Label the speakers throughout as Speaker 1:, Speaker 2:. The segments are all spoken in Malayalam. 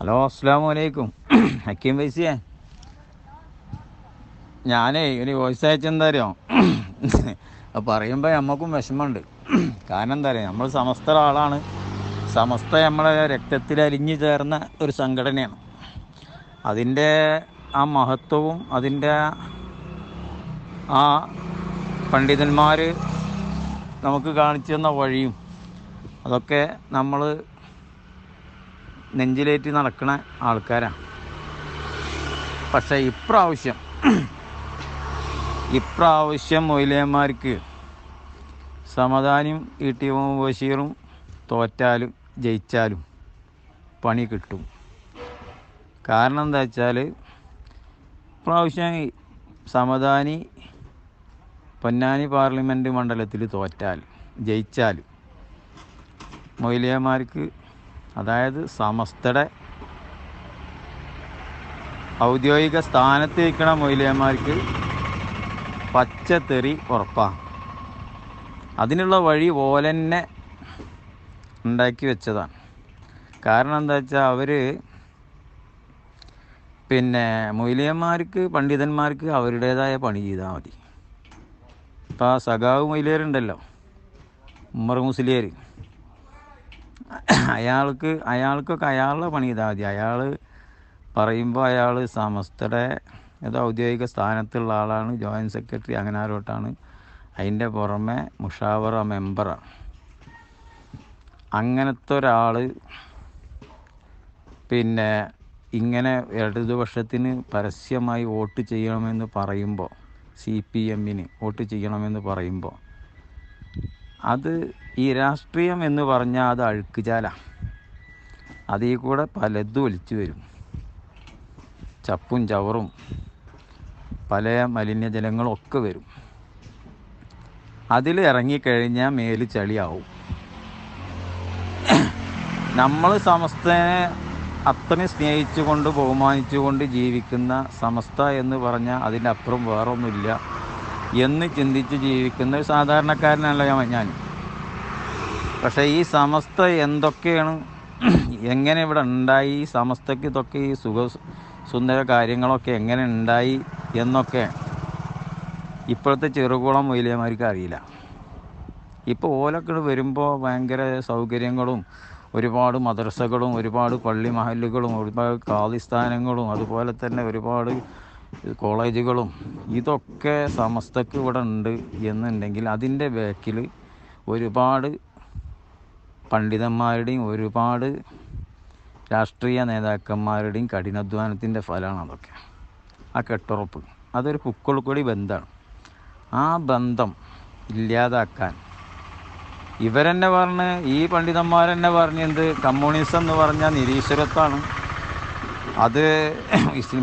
Speaker 1: ഹലോ അസ്സാം വലൈക്കും ഹക്കീം വൈസിയെ ഞാനേ ഒരു വോയിസ് അയച്ചെന്താ അറിയോ അത് പറയുമ്പോൾ നമുക്കും വിഷമമുണ്ട് കാരണം എന്താ അറിയാം നമ്മൾ സമസ്ത ആളാണ് സമസ്ത നമ്മളെ രക്തത്തിൽ അലിഞ്ഞു ചേർന്ന ഒരു സംഘടനയാണ്. അതിന്റെ ആ മഹത്വവും അതിന്റെ ആ പണ്ഡിതന്മാർ നമുക്ക് കാണിച്ചു തന്ന വഴിയും അതൊക്കെ നമ്മൾ നെഞ്ചിലേറ്റി നടക്കുന്ന ആൾക്കാരാണ്. പക്ഷേ ഇപ്രാവശ്യം ഇപ്രാവശ്യം മൊയിലേമാർക്ക് സമദാനിയും ഇ ടി ബഷീറും തോറ്റാലും ജയിച്ചാലും പണി കിട്ടും. കാരണം എന്താ വെച്ചാൽ ഇപ്രാവശ്യം സമദാനി പൊന്നാനി പാർലമെന്റ് മണ്ഡലത്തിൽ തോറ്റാൽ ജയിച്ചാൽ മൊയിലിയമാർക്ക് അതായത് സമസ്തയുടെ ഔദ്യോഗിക സ്ഥാനത്ത് നിൽക്കുന്ന മൊയിലിയന്മാർക്ക് പച്ചത്തെറി ഉറപ്പാണ് അതിനുള്ള വഴി ഓലെന്നെ ഉണ്ടാക്കി വെച്ചതാണ്. കാരണം എന്താ വെച്ചാൽ അവർ പിന്നെ മൊയിലിയന്മാർക്ക് പണ്ഡിതന്മാർക്ക് അവരുടേതായ പണി ചെയ്താൽ മതി. ഇപ്പം ആ സഖാവ് മൊയിലിയരുണ്ടല്ലോ ഉമ്മർ മുസ്ലിയർ അയാൾക്ക് അയാൾക്കൊക്കെ അയാളുടെ പണി ചെയ്താൽ മതി. അയാൾ പറയുമ്പോൾ അയാൾ സമസ്തയുടെ ഏതോ ഔദ്യോഗിക സ്ഥാനത്തുള്ള ആളാണ്. ജോയിന്റ് സെക്രട്ടറി അങ്ങനെ ആരോട്ടാണ് അതിന്റെ പുറമെ മുഷാവറ മെമ്പറാണ് അങ്ങനത്തെ ഒരാൾ പിന്നെ ഇങ്ങനെ ഇടതുപക്ഷത്തിന് പരസ്യമായി വോട്ട് ചെയ്യണമെന്ന് പറയുമ്പോൾ സി പി എമ്മിന് വോട്ട് ചെയ്യണമെന്ന് പറയുമ്പോൾ അത് ഈ രാഷ്ട്രീയം എന്ന് പറഞ്ഞാൽ അത് അഴുക്കുചാല. അതിൽ കൂടെ പലതും ഒലിച്ചു വരും. ചപ്പും ചവറും പല മലിനജലങ്ങളും ഒക്കെ വരും. അതിൽ ഇറങ്ങിക്കഴിഞ്ഞാൽ മേൽ ചളിയാവും. നമ്മൾ സമസ്തനെ അത്രയും സ്നേഹിച്ചുകൊണ്ട് ബഹുമാനിച്ചുകൊണ്ട് ജീവിക്കുന്ന സമസ്ത എന്ന് പറഞ്ഞാൽ അതിന്റെ അപ്പുറം വേറൊന്നുമില്ല എന്ന് ചിന്തിച്ച് ജീവിക്കുന്ന ഒരു സാധാരണക്കാരനല്ല ഞാൻ ഞാൻ പക്ഷേ ഈ സമസ്ത എന്തൊക്കെയാണ്? എങ്ങനെ ഇവിടെ ഉണ്ടായി? ഈ സമസ്തയ്ക്ക് ഇതൊക്കെ ഈ സുഖ സുന്ദര കാര്യങ്ങളൊക്കെ എങ്ങനെ ഉണ്ടായി എന്നൊക്കെ ഇപ്പോഴത്തെ ചെറുകുളം മൊയിലിയന്മാർക്ക് അറിയില്ല. ഇപ്പോൾ ഓലൊക്കെ വരുമ്പോൾ ഭയങ്കര സൗകര്യങ്ങളും ഒരുപാട് മദ്രസകളും ഒരുപാട് പള്ളി മഹലുകളും ഒരുപാട് കാലിസ്ഥാനങ്ങളും അതുപോലെ തന്നെ ഒരുപാട് കോളേജുകളും ഇതൊക്കെ സമസ്തക്ക് ഇവിടെ ഉണ്ട് എന്നുണ്ടെങ്കിൽ അതിന്റെ ബാക്കിൽ ഒരുപാട് പണ്ഡിതന്മാരുടെയും ഒരുപാട് രാഷ്ട്രീയ നേതാക്കന്മാരുടെയും കഠിനാധ്വാനത്തിന്റെ ഫലമാണ് അതൊക്കെ. ആ കെട്ടുറപ്പ്. അതൊരു പുക്കൊളുക്കൊടി ബന്ധമാണ്. ആ ബന്ധം ഇല്ലാതാക്കാൻ ഇവരെന്നെ പറഞ്ഞ് ഈ പണ്ഡിതന്മാരെന്നെ പറഞ്ഞത് കമ്മ്യൂണിസം എന്ന് പറഞ്ഞാൽ നിരീശ്വരത്വമാണ് അത്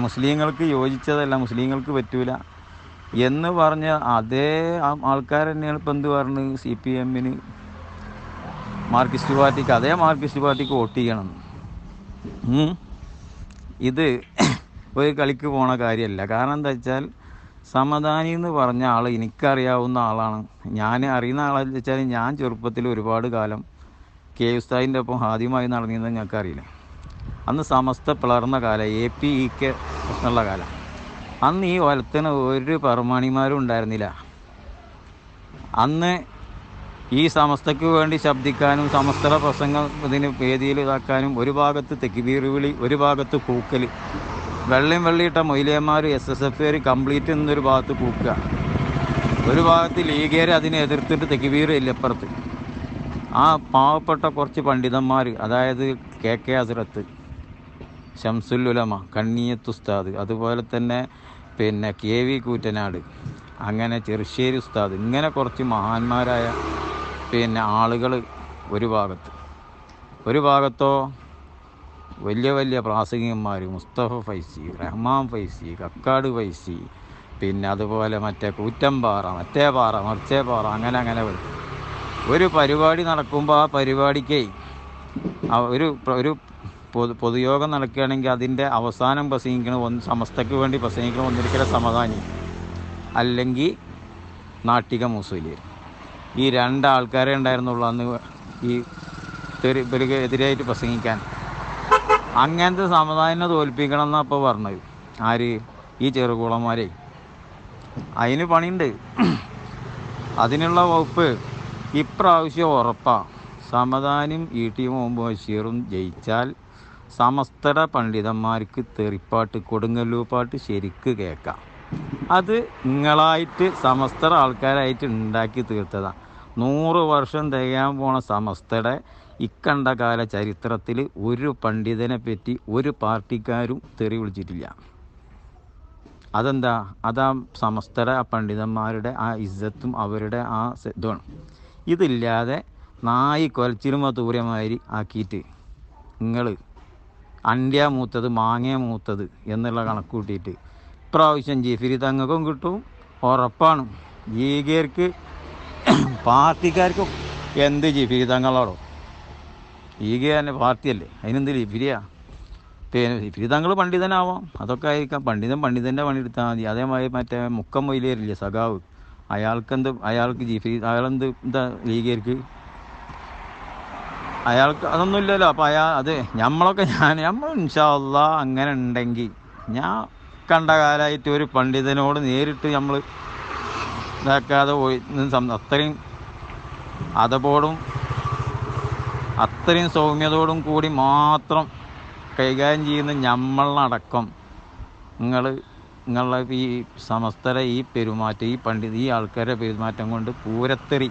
Speaker 1: മുസ്ലിങ്ങൾക്ക് യോജിച്ചതല്ല മുസ്ലിങ്ങൾക്ക് പറ്റൂല എന്ന് പറഞ്ഞ അതേ ആൾക്കാർ ഇപ്പം എന്ത് പറഞ്ഞ് സി പി എമ്മിന് മാർക്സിസ്റ്റ് പാർട്ടിക്ക് അതേ മാർക്സിസ്റ്റ് പാർട്ടിക്ക് വോട്ട് ചെയ്യണം ഇത് ഒരു കളിക്ക് പോണ കാര്യമല്ല കാരണം എന്താ വെച്ചാൽ സമദാനി എന്ന് പറഞ്ഞ ആൾ എനിക്കറിയാവുന്ന ആളാണ്. ഞാൻ അറിയുന്ന ആളെന്ന് വെച്ചാൽ ഞാൻ ചെറുപ്പത്തിൽ ഒരുപാട് കാലം കെ ഉസ്താദിന്റെ ഒപ്പം ആദ്യമായി നടന്നിരുന്നത് ഞങ്ങൾക്ക് അറിയില്ല അന്ന് സമസ്ത പിളർന്ന കാലം എ പി ഇ കെ എന്നുള്ള കാലം. അന്ന് ഈ ഒലത്തിന് ഒരു പറമാണിമാരും ഉണ്ടായിരുന്നില്ല. അന്ന് ഈ സമസ്തയ്ക്ക് വേണ്ടി ശബ്ദിക്കാനും സമസ്ത പ്രസംഗം ഇതിന് വേദിയിൽ ഇതാക്കാനും ഒരു ഭാഗത്ത് തെക്കിബീർ വിളി ഒരു ഭാഗത്ത് കൂക്കൽ. വെള്ളയും വെള്ളിയിട്ട മൊയിലിയന്മാർ എസ് എസ് എഫ് കയറി കംപ്ലീറ്റ് എന്നൊരു ഭാഗത്ത് കൂക്കുക. ഒരു ഭാഗത്ത് ലീഗേര് അതിനെ എതിർത്തിട്ട് തെക്കിബീർ ഇല്ലപ്പുറത്ത് ആ പാവപ്പെട്ട കുറച്ച് പണ്ഡിതന്മാർ അതായത് കെ കെ ഷംസുൽ ഷംസുല്ലുലമ കണ്ണിയത്ത് ഉസ്താദ് അതുപോലെ തന്നെ പിന്നെ കെ വി കൂറ്റനാട് അങ്ങനെ ചെറുശ്ശേരി ഉസ്താദ് ഇങ്ങനെ കുറച്ച് മഹാന്മാരായ പിന്നെ ആളുകൾ ഒരു ഭാഗത്ത്. ഒരു ഭാഗത്തോ വലിയ വലിയ പ്രാസംഗികന്മാർ മുസ്തഫ ഫൈസി റഹ്മാൻ ഫൈസി കക്കാട് ഫൈസി പിന്നെ അതുപോലെ മറ്റേ കൂറ്റമ്പാറ മറ്റേ പാറ മറിച്ചേ പാറ അങ്ങനെ അങ്ങനെ വരും. ഒരു പരിപാടി നടക്കുമ്പോൾ ആ പരിപാടിക്ക് ഒരു ഒരു പൊതു പൊതുയോഗം നടക്കുകയാണെങ്കിൽ അതിന്റെ അവസാനം പ്രസംഗിക്കണ ഒന്ന് സമസ്തയ്ക്ക് വേണ്ടി പ്രസംഗിക്കണ ഒന്നിരിക്കലെ സമാധാനി അല്ലെങ്കിൽ നാട്ടിക മുസ്ലിം ഈ രണ്ടാൾക്കാരെ ഉണ്ടായിരുന്നുള്ളൂ അന്ന് ഈ ഇവർക്ക് എതിരായിട്ട് പ്രസംഗിക്കാൻ. അങ്ങനത്തെ സമുദായനെ തോൽപ്പിക്കണം എന്നാണ് അപ്പോൾ പറഞ്ഞത്. ആര്? ഈ ചെറുകുളന്മാരെ. അതിന് പണിയുണ്ട്. അതിനുള്ള വകുപ്പ് ഇപ്രാവശ്യം ഉറപ്പാ. സമദാനും ഇ ടി മുഹമ്മദ് ബഷീറും ജയിച്ചാൽ സമസ്തര പണ്ഡിതന്മാർക്ക് തെറിപ്പാട്ട് കൊടുങ്ങല്ലൂപ്പാട്ട് ശരിക്ക് കേൾക്കാം. അത് നിങ്ങളായിട്ട് സമസ്തര ആൾക്കാരായിട്ട് ഉണ്ടാക്കി തീർത്തതാണ് നൂറ് വർഷം തികയാൻ പോണ സമസ്തയുടെ ഇക്കണ്ട കാല ചരിത്രത്തിൽ ഒരു പണ്ഡിതനെ പറ്റി ഒരു പാർട്ടിക്കാരും തെറി വിളിച്ചിട്ടില്ല. അതെന്താ? അതാ സമസ്തര ആ പണ്ഡിതന്മാരുടെ ആ ഇജ്ജത്തും അവരുടെ ആ ഇതുമാണ് ഇതില്ലാതെ നായി കൊലച്ചിരുമ തൂരമാതിരി ആക്കിയിട്ട് നിങ്ങൾ അണ്ടിയ മൂത്തത് മാങ്ങ മൂത്തത് എന്നുള്ള കണക്ക് കൂട്ടിയിട്ട് ഇപ്രാവശ്യം ജിഫിരി തങ്ങൾക്കും കിട്ടും ഉറപ്പാണ്. ലീഗർക്ക് പാർട്ടിക്കാർക്കും എന്ത് ജിഫിരി ഈ കെ തന്നെ പാർട്ടിയല്ലേ? അതിനെന്ത് ലിഫിരിയാ പിന്നെ ജിഫിരി തങ്ങൾ പണ്ഡിതനാവാം. അതൊക്കെ ആയിരിക്കാം. പണ്ഡിതൻ പണ്ഡിതന്റെ പണിയെടുത്താൽ മതി. അതേമാതിരി മറ്റേ മുക്കം മൊയിലേറില്ലേ സഖാവ്? അയാൾക്കെന്ത് അയാൾക്ക് ജിഫി അയാളെന്ത് എന്താ ലീഗർക്ക്? അയാൾക്ക് അതൊന്നും ഇല്ലല്ലോ. അപ്പോൾ അയാൾ അത് നമ്മളൊക്കെ ഞാൻ നമ്മൾ ഇൻഷാല്ല അങ്ങനെ ഉണ്ടെങ്കിൽ ഞാൻ കണ്ട കാലമായിട്ട് ഒരു പണ്ഡിതനോട് നേരിട്ട് നമ്മൾ ഇതാക്കാതെ പോയി അത്രയും അതപോടും അത്രയും സൗമ്യതയോടും കൂടി മാത്രം കൈകാര്യം ചെയ്യുന്ന നമ്മളടക്കം നിങ്ങൾ നിങ്ങളുടെ ഈ സമസ്തര ഈ പെരുമാറ്റം ഈ പണ്ഡിത ഈ ആൾക്കാരുടെ പെരുമാറ്റം കൊണ്ട് പൂരത്തെറി.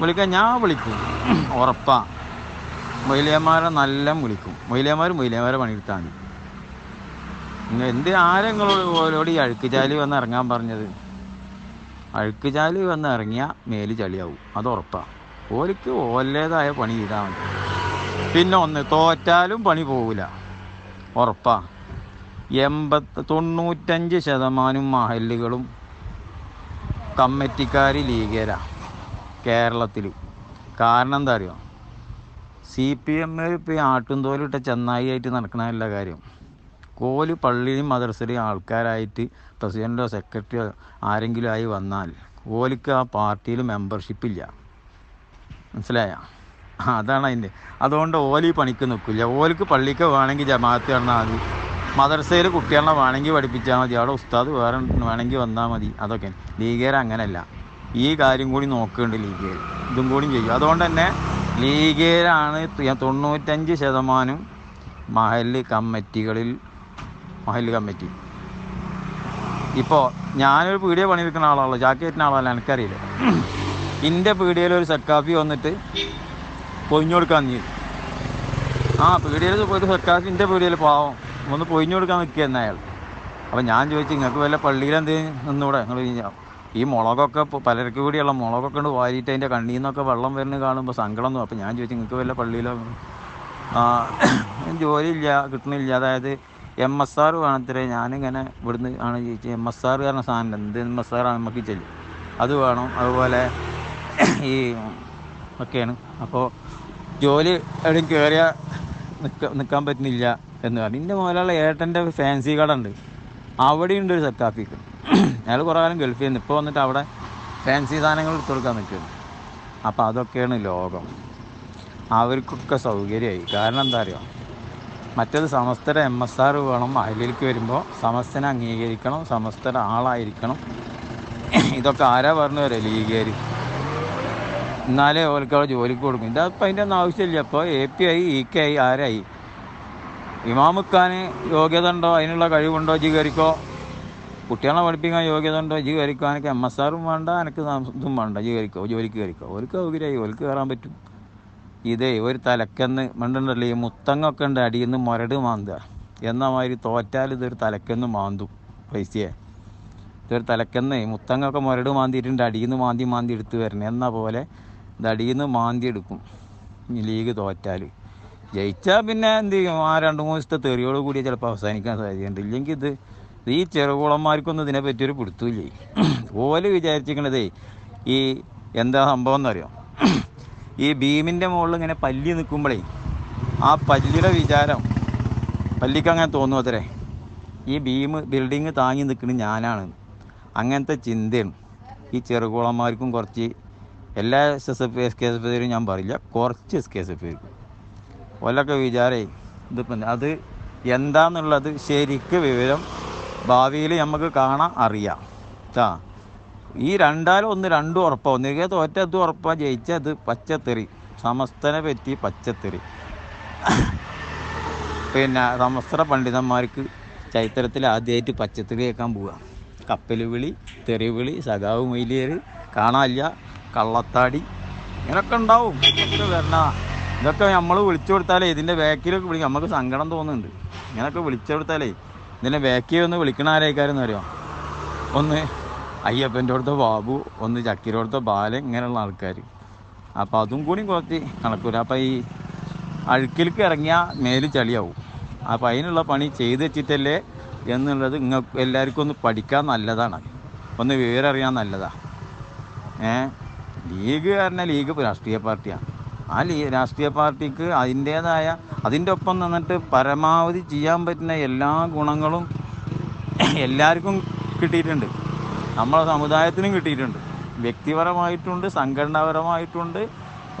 Speaker 1: വിളിക്കാൻ ഞാൻ വിളിക്കും. ഉറപ്പാ. മൊയിലിയന്മാരെ നല്ല വിളിക്കും. മൊയിലിയന്മാർ മൊയിലിയന്മാരെ പണിയെടുത്താണ്. എന്ത് ആരെങ്ങളോട് ഓരോട് ഈ അഴുക്കുചാലി വന്ന് ഇറങ്ങാൻ പറഞ്ഞത്? അഴുക്കുചാലി വന്ന് ഇറങ്ങിയാൽ മേൽ ചളിയാവും. അത് ഉറപ്പാ. ഓലിക്ക് ഓലേതായ പണി ചെയ്താൽ മതി. പിന്നെ ഒന്ന് തോറ്റാലും പണി പോവില്ല ഉറപ്പാ. എൺപത്ത് തൊണ്ണൂറ്റഞ്ച് ശതമാനം മഹല്ലുകളും കമ്മിറ്റിക്കാർ ലീഗരാ കേരളത്തിൽ കാരണം എന്താ അറിയോ? സി പി എം ഇപ്പോൾ ഈ ചെന്നായി ആയിട്ട് നടക്കണമല്ല കാര്യം. കോൽ പള്ളിയും മദർസയിലും ആൾക്കാരായിട്ട് പ്രസിഡന്റോ സെക്രട്ടറിയോ ആരെങ്കിലും ആയി വന്നാൽ ഓലിക്ക് ആ പാർട്ടിയിൽ മെമ്പർഷിപ്പ് ഇല്ല. മനസ്സിലായ? അതാണ് അതിന്റെ. അതുകൊണ്ട് ഓലി പണിക്ക് നിൽക്കില്ല. ഓലിക്ക് പള്ളിക്ക് വേണമെങ്കിൽ ജമാഅത്ത് കാണാൽ മതി. മദർസയിൽ കുട്ടികളെ വേണമെങ്കിൽ പഠിപ്പിച്ചാൽ മതി. അവിടെ ഉസ്താദ് വേറെ വേണമെങ്കിൽ വന്നാൽ മതി. അതൊക്കെ. ലീഗേർ അങ്ങനെയല്ല ഈ കാര്യം കൂടി നോക്കുന്നുണ്ട് ലീഗേർ. ഇതും കൂടി ചെയ്യും. അതുകൊണ്ട് തന്നെ ലീഗേരാണ് തൊണ്ണൂറ്റഞ്ച് ശതമാനം മഹൽ കമ്മിറ്റികളിൽ മഹൽ കമ്മിറ്റി ഇപ്പോൾ ഞാനൊരു പീടിയ പണിയെടുക്കുന്ന ആളാണല്ലോ. ജാക്കറ്റിന് ആളല്ല എനിക്കറിയില്ല. എന്റെ പീടിയയിൽ ഒരു സെക്കാഫി വന്നിട്ട് പൊയിഞ്ഞു കൊടുക്കാൻ നീ. ആ പീടിയയിൽ ഒരു സെക്കാഫി എന്റെ പീടിയയിൽ പാവം. ഒന്ന് പൊയിഞ്ഞു കൊടുക്കാൻ നിൽക്കുകയെന്ന് അയാൾ. അപ്പം ഞാൻ ചോദിച്ചു നിങ്ങൾക്ക് വല്ല പള്ളിയിൽ എന്ത് നിന്നൂടെ? നിങ്ങൾ ഈ മുളകൊക്കെ പലർക്ക് കൂടിയുള്ള മുളകൊക്കെ ഉണ്ട് വാരിയിട്ട് അതിന്റെ കണ്ണിൽ നിന്നൊക്കെ വെള്ളം വരുന്നത് കാണുമ്പോൾ സങ്കടം അപ്പം ഞാൻ ചോദിച്ചു നിങ്ങൾക്ക് വല്ല പള്ളിയിലോ? ജോലിയില്ല കിട്ടണില്ല. അതായത് എം എസ് ആർ വേണത്രേ ഞാനിങ്ങനെ ഇവിടുന്ന് ആണ് ചോദിച്ചത് എം എസ് ആർ പറഞ്ഞ സാധനം എന്ത് എം എസ് ആർ നമുക്ക് ചെല്ലും അത് വേണം. അതുപോലെ ഈ ഒക്കെയാണ്. അപ്പോൾ ജോലി എവിടെയും കയറിയാൽ നിൽക്ക നിൽക്കാൻ പറ്റുന്നില്ല എന്ന് പറഞ്ഞു. എന്റെ മുതലുള്ള ഏട്ടന്റെ ഫാൻസി കട ഉണ്ട്. അവിടെയുണ്ട് ഒരു സെക്കാഫിക്ക് അയാൾ കുറേ കാലം ഗൾഫിൽ നിന്ന് ഇപ്പോൾ വന്നിട്ട് അവിടെ ഫാൻസി സാധനങ്ങൾ എടുത്തു കൊടുക്കാൻ നിൽക്കുന്നു അപ്പോൾ അതൊക്കെയാണ് ലോകം. അവർക്കൊക്കെ സൗകര്യമായി. കാരണം എന്താ അറിയോ? മറ്റേത് സമസ്തര എം എസ് ആർ വേണം അയലിലേക്ക് വരുമ്പോൾ. സമസ്തനെ അംഗീകരിക്കണം. സമസ്തര ആളായിരിക്കണം. ഇതൊക്കെ ആരാ പറഞ്ഞു വരെ ലീഗുകാർ എന്നാലേ ഓർക്ക് അവിടെ ജോലിക്ക് കൊടുക്കും. ഇതപ്പം അതിന്റെ ഒന്നും ആവശ്യമില്ല. അപ്പോൾ എ പി ആയി ഇ കെ ആയി ആരായി? ഇമാമുക്കാൻ യോഗ്യത ഉണ്ടോ? അതിനുള്ള കഴിവുണ്ടോ? ജി കയറിക്കോ. കുട്ടികളെ പഠിപ്പിക്കാൻ യോഗ്യത ഉണ്ടോ? ജി കയറിക്കോ. എനിക്ക് എം എസ് ആറും വേണ്ട. എനിക്ക് ഇതും വേണ്ട. ജി കയറിക്കോ. ജോലിക്ക് കയറിക്കോ. ഓർക്ക് സൗകര്യമായി. ഓർക്ക് കയറാൻ പറ്റും. ഇതേ ഒരു തലക്കെന്ന് മണ്ടുണ്ടല്ലോ ഈ മുത്തങ്ങൊക്കെ ഉണ്ട് അടിയിൽ നിന്ന് മുരട് മാന്തുക. എന്ന മാതിരി തോറ്റാൽ ഇതൊരു തലക്കെന്ന് മാന്തും പൈസയെ. ഇതൊരു തലക്കെന്ന് മുത്തങ്ങൊക്കെ മുരട് മാന്തിയിട്ടുണ്ട് അടിയിൽ നിന്ന് മാന്തി മാന്തി എടുത്ത് വരണം. എന്ന പോലെ ഇത് അടിയിൽ നിന്ന് മാന്തി എടുക്കും. ലീഗ് തോറ്റാൽ ജയിച്ചാൽ പിന്നെ എന്ത് ചെയ്യും? ആ രണ്ട് മൂന്ന് ദിവസത്തെ തെറിയോട് കൂടി ചിലപ്പോൾ അവസാനിക്കാൻ സാധ്യതയുണ്ട്. ഇല്ലെങ്കിൽ ഇത് ഈ ചെറുകുളന്മാർക്കൊന്നും ഇതിനെ പറ്റിയൊരു പിടുത്തമില്ലേ ഓൽ വിചാരിച്ചിരിക്കണതേ ഈ എന്താ സംഭവം എന്നറിയോ? ഈ ഭീമിന്റെ മുകളിൽ ഇങ്ങനെ പല്ലി നിൽക്കുമ്പോഴേ ആ പല്ലിയുടെ വിചാരം പല്ലിക്ക് അങ്ങനെ തോന്നും അത്രേ. ഈ ഭീം ബിൽഡിങ് താങ്ങി നിൽക്കുന്നത് ഞാനാണ്. അങ്ങനത്തെ ചിന്തയാണ്. ഈ ചെറുകുളന്മാർക്കും കുറച്ച് എല്ലാ S S F S K S F ഞാൻ പറയില്ല കുറച്ച് എസ് കെ എസ് എഫ് ഓലൊക്കെ വിചാരേ ഇതിപ്പം അത് എന്താന്നുള്ളത് ശരിക്ക് വിവരം ഭാവിയിൽ നമുക്ക് കാണാൻ അറിയാം. കേട്ടാ ഈ രണ്ടാലും ഒന്ന് രണ്ടും ഉറപ്പാണ് ഒന്നുകിൽ തോറ്റത് ഉറപ്പാണ് ജയിച്ചത് പച്ചത്തെറി. സമസ്തനെ പറ്റി പച്ചത്തെറി. പിന്നെ സമസ്ത പണ്ഡിതന്മാർക്ക് ചരിത്രത്തിൽ ആദ്യമായിട്ട് പച്ചത്തെറി കേൾക്കാൻ പോവുക കപ്പൽ വിളി തെറി വിളി സഖാവ് മൊയ്ലിയർ കാണാനില്ല കള്ളത്താടി ഇങ്ങനൊക്കെ ഉണ്ടാവും. ഇതൊക്കെ വരണ. ഇതൊക്കെ നമ്മൾ വിളിച്ചു കൊടുത്താലേ ഇതിന്റെ ബാക്കിലൊക്കെ വിളിക്കും നമുക്ക് സങ്കടം തോന്നുന്നുണ്ട്. ഇങ്ങനൊക്കെ വിളിച്ചു കൊടുത്താലേ ഇതിന്റെ ബാക്കിൽ വിളിക്കണ ആരേക്കാരെന്ന് അറിയാം? ഒന്ന് അയ്യപ്പന്റെ അടുത്ത ബാബു ഒന്ന് ചക്കിരോടുത്ത ബാലൻ ഇങ്ങനെയുള്ള ആൾക്കാർ അപ്പോൾ അതും കൂടി കുറച്ച് കണക്കൂല അപ്പോൾ ഈ അഴുക്കിലേക്ക് ഇറങ്ങിയാൽ മേൽ ചളിയാവും. അപ്പോൾ അതിനുള്ള പണി ചെയ്ത് വെച്ചിട്ടല്ലേ എന്നുള്ളത് ഇങ്ങ എല്ലാവർക്കും ഒന്ന് പഠിക്കാൻ നല്ലതാണ്. ഒന്ന് വിവരറിയാൻ നല്ലതാണ് ഏ? ലീഗ് പറഞ്ഞാൽ ലീഗ് രാഷ്ട്രീയ പാർട്ടിയാണ് ആ ലീ രാഷ്ട്രീയ പാർട്ടിക്ക് അതിന്റേതായ അതിന്റെ ഒപ്പം നിന്നിട്ട് പരമാവധി ചെയ്യാൻ പറ്റുന്ന എല്ലാ ഗുണങ്ങളും എല്ലാവർക്കും കിട്ടിയിട്ടുണ്ട്. നമ്മളെ സമുദായത്തിനും കിട്ടിയിട്ടുണ്ട്. വ്യക്തിപരമായിട്ടുണ്ട് സംഘടനാപരമായിട്ടുണ്ട്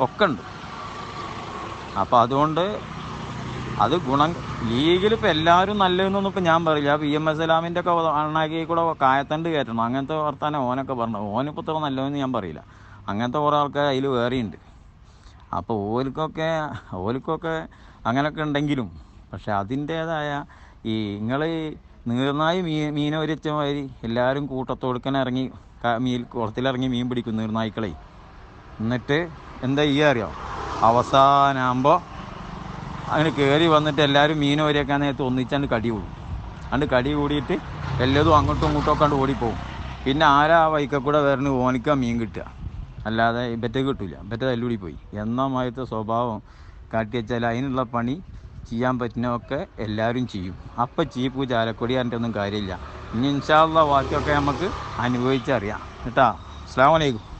Speaker 1: ഒക്കെ ഉണ്ട്. അപ്പോൾ അതുകൊണ്ട് അത് ഗുണം ലീഗിൽ ഇപ്പോൾ എല്ലാവരും നല്ലതെന്നൊന്നും ഇപ്പം ഞാൻ പറയില്ല. പി എം എസ് എലാമിന്റെ ഒക്കെ അണ്ണാക്കി കൂടെ കായത്തണ്ട് കയറ്റണം. അങ്ങനത്തെ വർത്താനം ഓനൊക്കെ പറഞ്ഞു ഓനിപ്പോൾ ഇത്ര നല്ലതെന്ന് ഞാൻ പറയില്ല. അങ്ങനത്തെ കുറേ ആൾക്കാർ അതിൽ വേറെയുണ്ട്. അപ്പോൾ ഓൽക്കൊക്കെ ഓൽക്കൊക്കെ അങ്ങനെയൊക്കെ ഉണ്ടെങ്കിലും പക്ഷെ അതിന്റേതായ ഈ നിങ്ങൾ നീർനായി മീൻ മാതിരി എല്ലാവരും കൂട്ടത്തൊടുക്കൻ ഇറങ്ങി മീൻ കുളത്തിലിറങ്ങി മീൻ പിടിക്കും നീർനായ്ക്കളെ. എന്നിട്ട് എന്താ ഈ അറിയോ? അവസാനാകുമ്പോൾ അങ്ങനെ കയറി വന്നിട്ട് എല്ലാവരും മീൻ വരെയൊക്കെ നേരത്തെ ഒന്നിച്ചാണ്ട് കടി കൂടും. അണ്ട് കടി കൂടിയിട്ട് എല്ലാതും അങ്ങോട്ടും ഇങ്ങോട്ടും ഒക്കെ ഓടിപ്പോവും. പിന്നെ ആരാ വൈക്ക കൂടെ വരണ ഓനിക്കാ മീൻ കിട്ടുക. അല്ലാതെ ബെറ്റ കിട്ടില്ല ബെറ്റ തല്ലുകൂടി പോയി. എന്നമായത്തെ സ്വഭാവം കാട്ടി വെച്ചാൽ അതിനുള്ള പണി ചെയ്യാൻ പറ്റുന്നതൊക്കെ എല്ലാവരും ചെയ്യും. അപ്പം ചീപ്പ് ചാലക്കൊടി അതിന്റെ ഒന്നും കാര്യമില്ല. ഇനി ഇൻഷാല്ല ബാക്കിയൊക്കെ നമുക്ക് അനുഭവിച്ചറിയാം. കേട്ടോ? അസ്സാം വലൈക്കും